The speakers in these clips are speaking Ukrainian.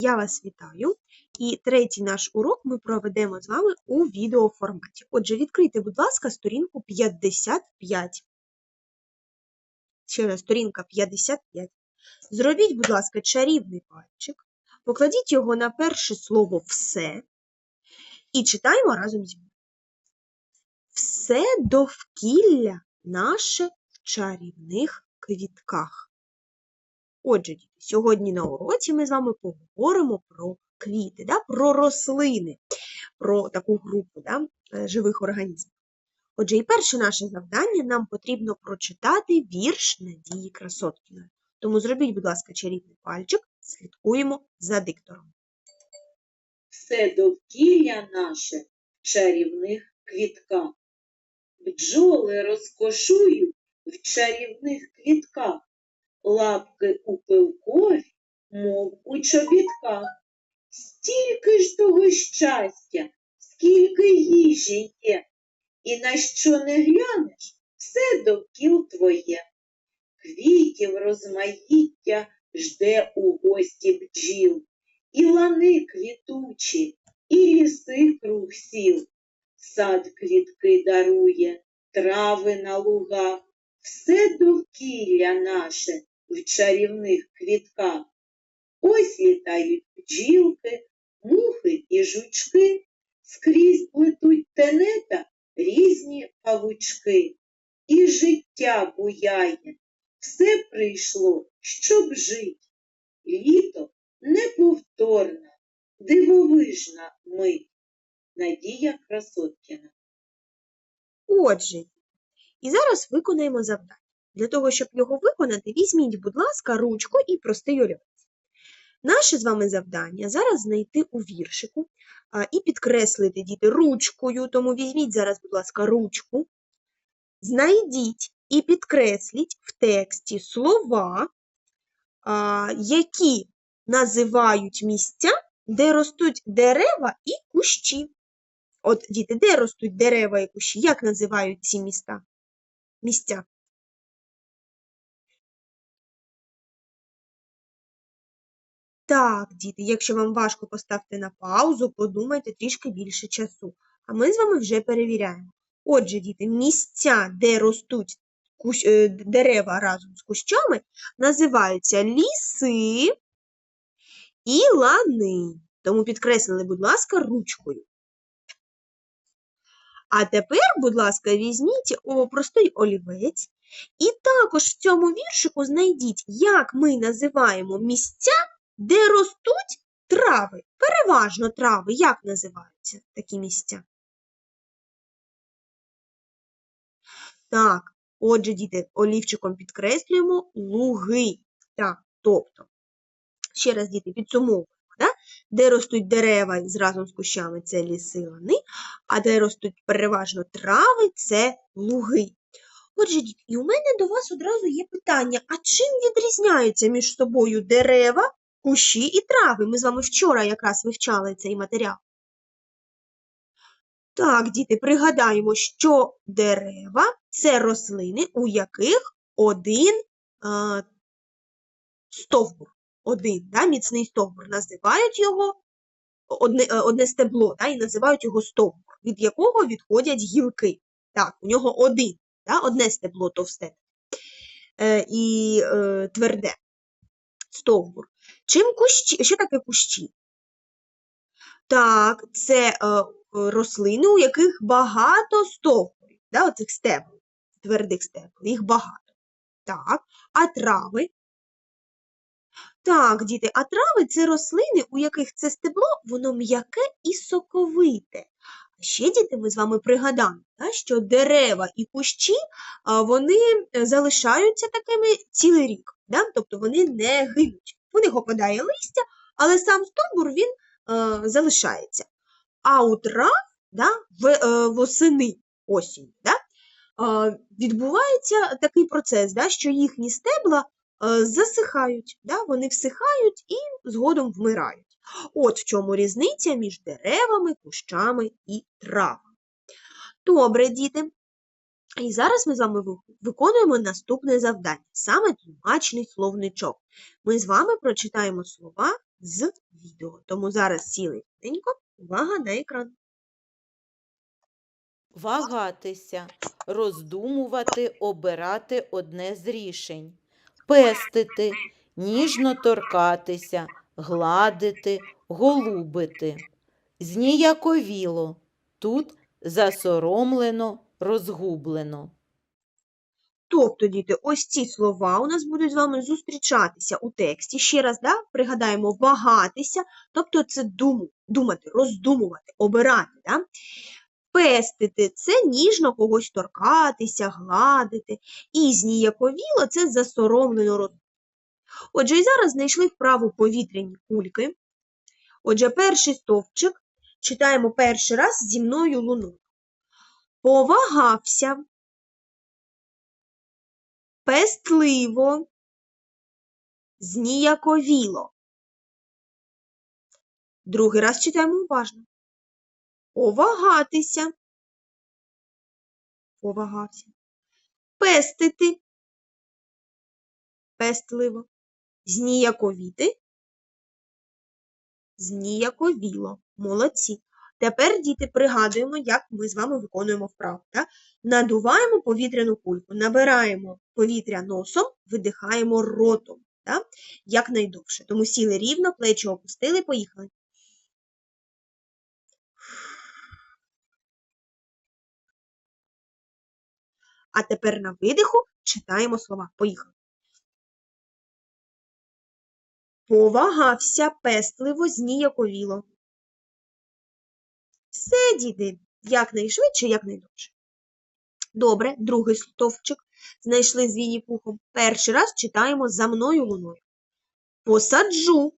Я вас вітаю. І третій наш урок ми проведемо з вами у відеоформаті. Отже, відкрийте, будь ласка, сторінку 55. Ще раз, сторінка 55. Зробіть, будь ласка, чарівний пальчик, покладіть його на перше слово все і читаємо разом зі мною. Все довкілля наше в чарівних квітках. Отже, сьогодні на уроці ми з вами поговоримо про квіти, да? про рослини, про таку групу да? е, живих організмів. Отже, і перше наше завдання нам потрібно прочитати вірш Надії Красоткіної. Тому зробіть, будь ласка, чарівний пальчик, слідкуємо за диктором. все довкілля наше в чарівних квітках. Бджоли розкошують в чарівних квітках, лапки у пилкові, мов у чобітках. Стільки ж того щастя, скільки їжі є, і на що не глянеш, все довкіл твоє. Квітів розмаїття жде у гості бджіл, і лани квітучі, і ліси круг сіл. Сад квітки дарує, трави на лугах, все довкілля наше в чарівних квітках. Ось літають бджілки, мухи і жучки, скрізь плетуть тенета різні павучки. І життя буяє, все прийшло, щоб жить. Літо неповторна, дивовижна мить. Надія Красоткіна. Отже, і зараз виконаємо завдання. Для того, щоб його виконати, візьміть, будь ласка, ручку і простий олівець. Наше з вами завдання зараз знайти у віршику і підкреслити діти ручкою, тому візьміть зараз, будь ласка, ручку, знайдіть і підкресліть в тексті слова, які називають місця, де ростуть дерева і кущі. От, діти, де ростуть дерева і кущі? Як називають ці міста? Місця. Так, діти, якщо вам важко, поставте на паузу, подумайте трішки більше часу. А ми з вами вже перевіряємо. Отже, діти, місця, де ростуть кущ, е, дерева разом з кущами, називаються ліси і лани. Тому підкреслили, будь ласка, ручкою. А тепер, будь ласка, візьміть о, простий олівець і також в цьому віршику знайдіть, як ми називаємо місця, де ростуть трави. Переважно трави. Як називаються такі місця? Так, отже, діти, олівчиком підкреслюємо луги. Так, тобто, ще раз, діти, підсумовуємо, да? де ростуть дерева з- разом з кущами це ліси лани, а де ростуть переважно трави це луги. Отже, діти, і у мене до вас одразу є питання: а чим відрізняються між собою дерева, кущі і трави? Ми з вами вчора якраз вивчали цей матеріал. Так, діти, пригадаємо, що дерева це рослини, у яких один а, стовбур, один да, міцний стовбур. Називають його одне, е, одне стебло, да, і називають його стовбур, від якого відходять гілки. Так, у нього один, да, одне стебло товсте е, і е, тверде стовбур. Чим кущі? Що таке кущі? Так, це е, е, рослини, у яких багато стовбурів, да, оцих стеблів, твердих стеблів, їх багато. Так, а трави? Так, діти, а трави це рослини, у яких це стебло, воно м'яке і соковите. А ще, діти, ми з вами пригадаємо, да, що дерева і кущі вони е, залишаються такими цілий рік, да? тобто вони не гинуть. У них опадає листя, але сам стовбур він е, залишається. А у трав да, в, е, восени осінь да, е, відбувається такий процес, да, що їхні стебла е, засихають, да, вони всихають і згодом вмирають. От в чому різниця між деревами, кущами і травами. Добре, діти. І зараз ми з вами виконуємо наступне завдання, саме тлумачний словничок. Ми з вами прочитаємо слова з відео. Тому зараз сіли рівненько, увага на екран. Вагатися, роздумувати, обирати одне з рішень, пестити, ніжно торкатися, гладити, голубити. Зніяковіло, тут засоромлено, розгублено. Тобто, діти, ось ці слова у нас будуть з вами зустрічатися у тексті. Ще раз да, пригадаємо вагатися, тобто це дум, думати, роздумувати, обирати. Да? Пестити це ніжно когось торкатися, гладити. І зніяковіло це засоромлено роз. Отже, і зараз знайшли вправу повітряні кульки. Отже, перший стовпчик читаємо перший раз зі мною луною. Повагався пестливо, зніяковіло. Другий раз читаємо уважно. Овагатися. Повагався. Пестити. Пестливо. Зніяковіти. Зніяковіло. Молодці. Тепер, діти, пригадуємо, як ми з вами виконуємо вправу. Так? Надуваємо повітряну кульку, набираємо повітря носом, видихаємо ротом, так? якнайдовше. Тому сіли рівно, плечі опустили, поїхали. А тепер на видиху читаємо слова. Поїхали. Повагався пестливо, зніяковіло. Все, діти, якнайшвидше, якнайдовше. Добре, другий стовпчик знайшли з Вінні Пухом. Перший раз читаємо за мною луною. Посаджу.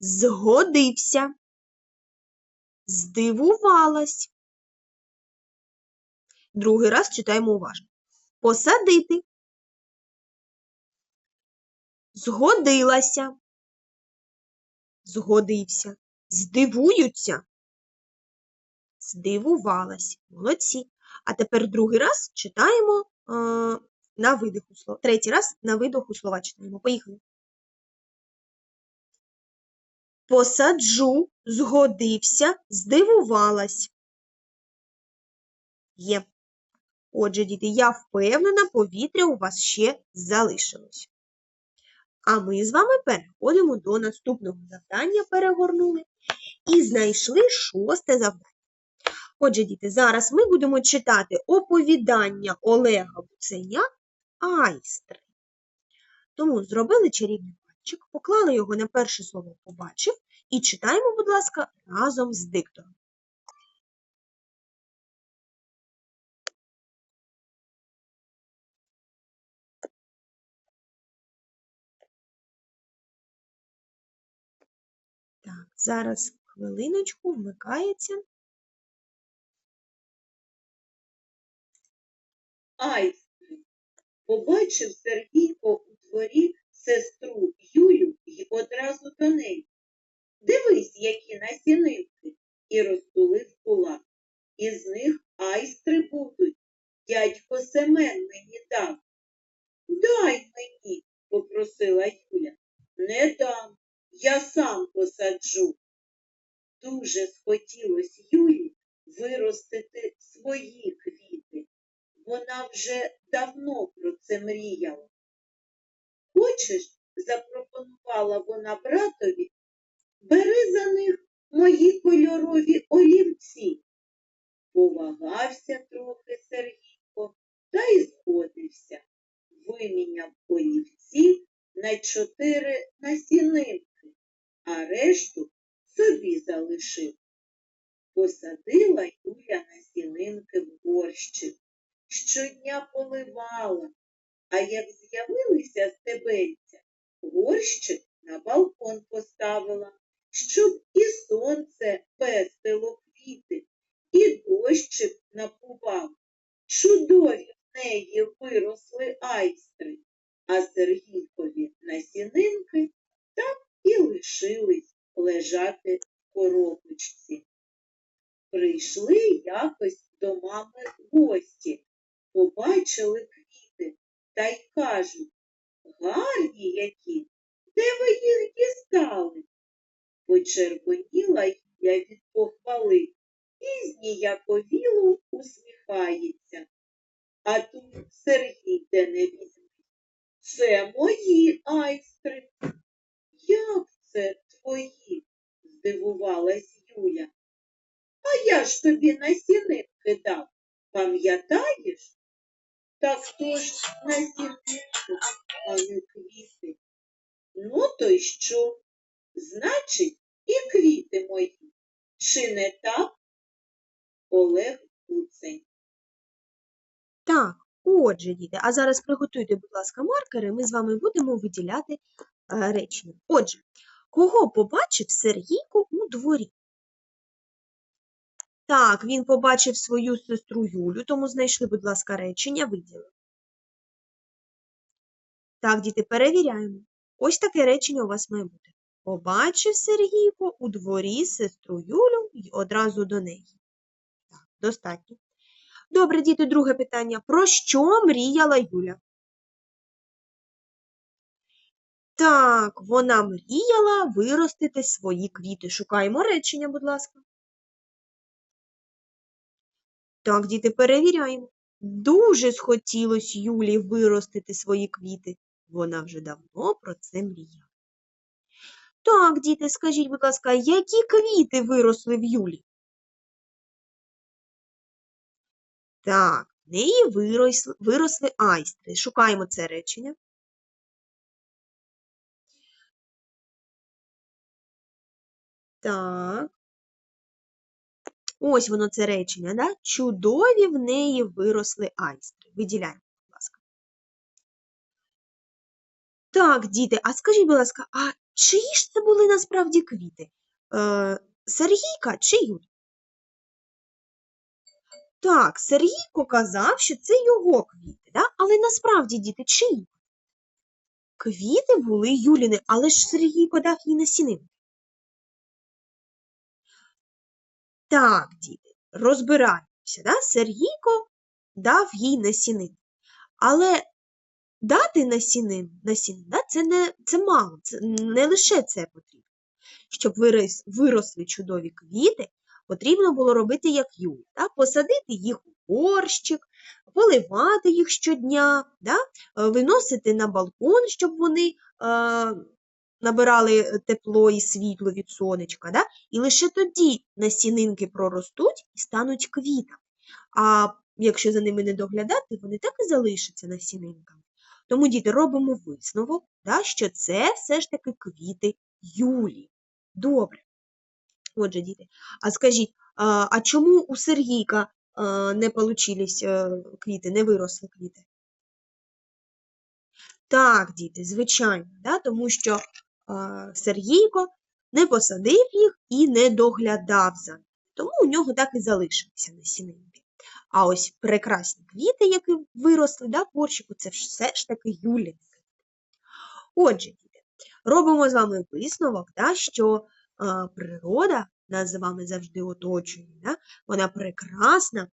Згодився. Здивувалась. Другий раз читаємо уважно. Посадити. Згодилася. Згодився. Здивуються. Здивувалась. Молодці. А тепер другий раз читаємо е, на видиху слова. Третій раз на видиху слова читаємо. Поїхали. Посаджу, згодився, здивувалась. Є. Отже, діти, я впевнена, повітря у вас ще залишилось. А ми з вами переходимо до наступного завдання, перегорнули і знайшли шосте завдання. Отже, діти, зараз ми будемо читати оповідання Олега Буценя Айстри. Тому зробили чарівний пальчик, поклали його на перше слово побачив і читаємо, будь ласка, разом з диктором. Зараз хвилиночку вмикається. Айстри. Побачив Сергійко у дворі сестру Юлю й одразу до неї. Дивись, які насінинки, і розтулив кулак. Із них айстри будуть. Дядько Семен мені дав. Дай мені, попросила Юля. Не дам, я сам посаджу. Дуже схотілось Юлі виростити свої квіти. Вона вже давно про це мріяла. Хочеш, запропонувала вона братові, бери за них мої кольорові олівці. Повагався трохи Сергійко та й згодився. Виміняв олівці на чотири насінинки, а решту собі залишив. Посадила Юля насінинки в горщик щодня поливала, а як з'явилися стебельця, горщик на балкон поставила, щоб і сонце пестило квіти, і дощик напував. Чудові в неї виросли айстри, а Сергійкові насінинки так і лишились лежати в коробочці. Прийшли якось до мами гості побачили квіти та й кажуть, гарні які, Де ви їх дістали? Почервоніла я від похвали і зніяковіло усміхається. А тут Сергій де не візьме. Це мої айстри. Як це твої? здивувалась Юля. А я ж тобі насінинки дав, пам'ятаєш? Так то ж насінинки, а не квіти. Ну то й що? Значить, і квіти мої. Чи не так? Олег Куцень. Так, отже, діти, а зараз приготуйте, будь ласка, маркери, ми з вами будемо виділяти е, речення. Отже, кого побачив Сергійко у дворі? Так, він побачив свою сестру Юлю, тому знайшли, будь ласка, речення, виділили. Так, діти, перевіряємо. Ось таке речення у вас має бути. Побачив Сергійко у дворі сестру Юлю і одразу до неї. Так, достатньо. Добре, діти, друге питання. Про що мріяла Юля? Так, вона мріяла виростити свої квіти. Шукаємо речення, будь ласка. Так, діти, перевіряємо. Дуже схотілось Юлі виростити свої квіти. Вона вже давно про це мріяла. Так, діти, скажіть, будь ласка, які квіти виросли в Юлі? Так, в неї виросли, виросли айстри. Шукаємо це речення. Так. Ось воно це речення, да? Чудові в неї виросли айстри. Виділяємо, будь ласка. Так, діти, а скажіть, будь ласка, а чиї ж це були насправді квіти? Е, Сергійка чи Юль? Так, Сергійко казав, що це його квіти, да? але насправді, діти, чиї? Квіти були Юліни, але ж Сергійко дав їй насінинки. Так, діти, розбираємося, да? Сергійко дав їй насінин. Але дати насінин, насінин да? це, не, це мало, це не лише це потрібно. Щоб вирос, виросли чудові квіти, потрібно було робити як Юля, да? посадити їх у горщик, поливати їх щодня, да? е, виносити на балкон, щоб вони е, набирали тепло і світло від сонечка. Да? І лише тоді насінинки проростуть і стануть квітами. А якщо за ними не доглядати, вони так і залишаться насінинками. Тому, діти, робимо висновок, да, що це все ж таки квіти Юлі. Добре. Отже, діти, а скажіть, а, чому у Сергійка не получились е, квіти, не виросли квіти? Так, діти, звичайно, да, тому що Сергійко не посадив їх і не доглядав за ними. Тому у нього так і залишилися на насінинки. А ось прекрасні квіти, які виросли да, в горщику, це все ж таки Юлі. Отже, робимо з вами висновок, да, що а, природа нас з вами завжди оточує. Да? Вона прекрасна,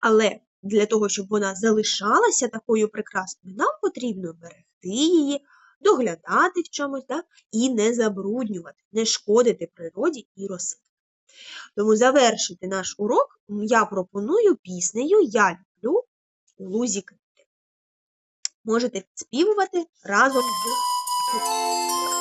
але для того, щоб вона залишалася такою прекрасною, нам потрібно берегти її, доглядати в чомусь да? і не забруднювати, не шкодити природі і рослинам. Тому завершити наш урок я пропоную піснею Я люблю у лузі квіти. Можете співувати разом з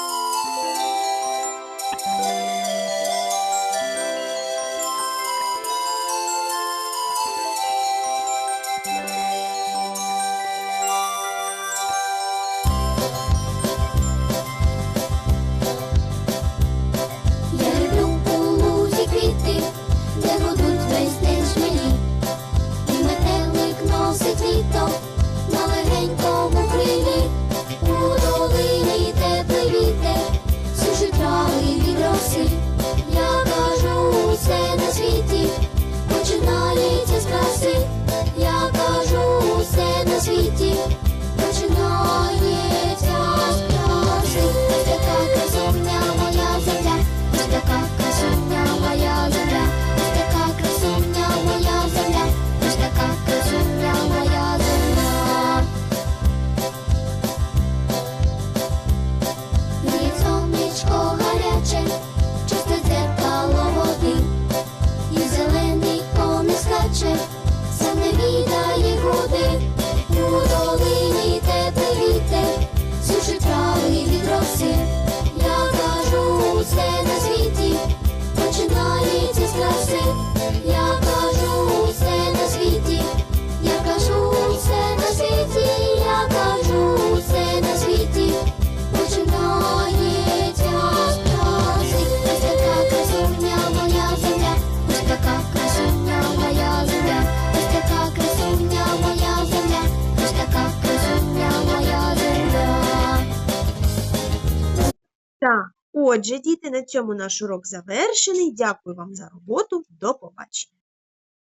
chiquitito. Отже, діти, на цьому наш урок завершений. Дякую вам за роботу. До побачення.